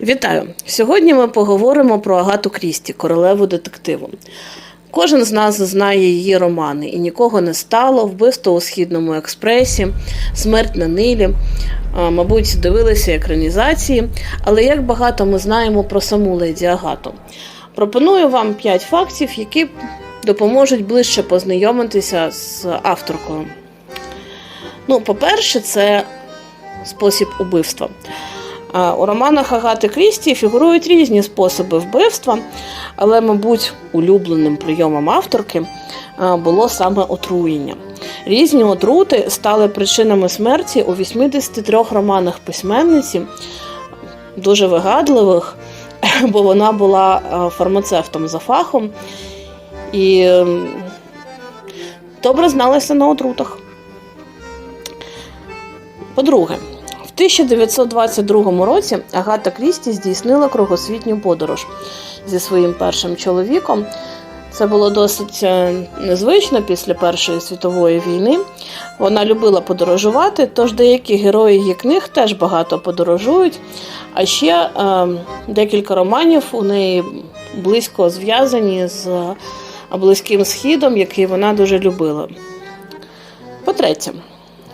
Вітаю! Сьогодні ми поговоримо про Агату Крісті, королеву детективу. Кожен з нас знає її романи і нікого не стало, вбивство у східному експресі, смерть на Нилі. Мабуть, дивилися екранізації, але як багато ми знаємо про саму леді Агату. Пропоную вам 5 фактів, які допоможуть ближче познайомитися з авторкою. Ну, по-перше, це спосіб убивства. У романах Агати Крісті фігурують різні способи вбивства, але, мабуть, улюбленим прийомом авторки було саме отруєння. Різні отрути стали причинами смерті у 83 романах письменниці, дуже вигадливих, бо вона була фармацевтом за фахом і добре зналася на отрутах. По-друге, 1922 році Агата Крісті здійснила кругосвітню подорож зі своїм першим чоловіком. Це було досить е, незвично після Першої світової війни. Вона любила подорожувати, тож деякі герої її книг теж багато подорожують. А ще е, декілька романів у неї близько зв'язані з Близьким Східом, який вона дуже любила. По-третє,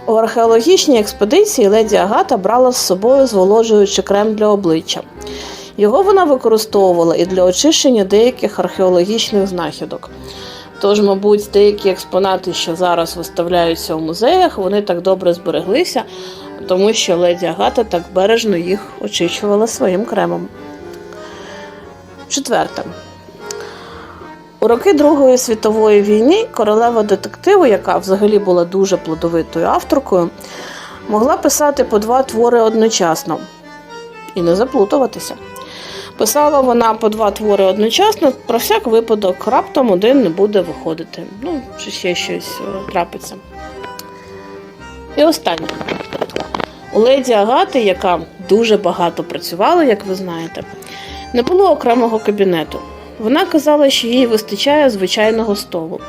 у археологічній експедиції леді Агата брала з собою зволожуючий крем для обличчя. Його вона використовувала і для очищення деяких археологічних знахідок. Тож, мабуть, деякі експонати, що зараз виставляються у музеях, вони так добре збереглися, тому що леді Агата так бережно їх очищувала своїм кремом. Четверте. У роки Другої світової війни королева детективу, яка взагалі була дуже плодовитою авторкою, могла писати по два твори одночасно і не заплутуватися. Писала вона по два твори одночасно, про всяк випадок, раптом один не буде виходити. Ну, чи ще щось е, трапиться. І останнє. У леді Агати, яка дуже багато працювала, як ви знаєте, не було окремого кабінету. Вона казала, що їй вистачає звичайного столу.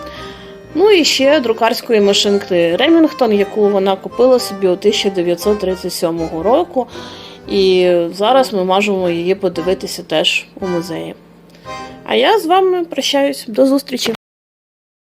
Ну і ще друкарської машинки Ремінгтон, яку вона купила собі у 1937 року. І зараз ми можемо її подивитися теж у музеї. А я з вами прощаюсь. До зустрічі!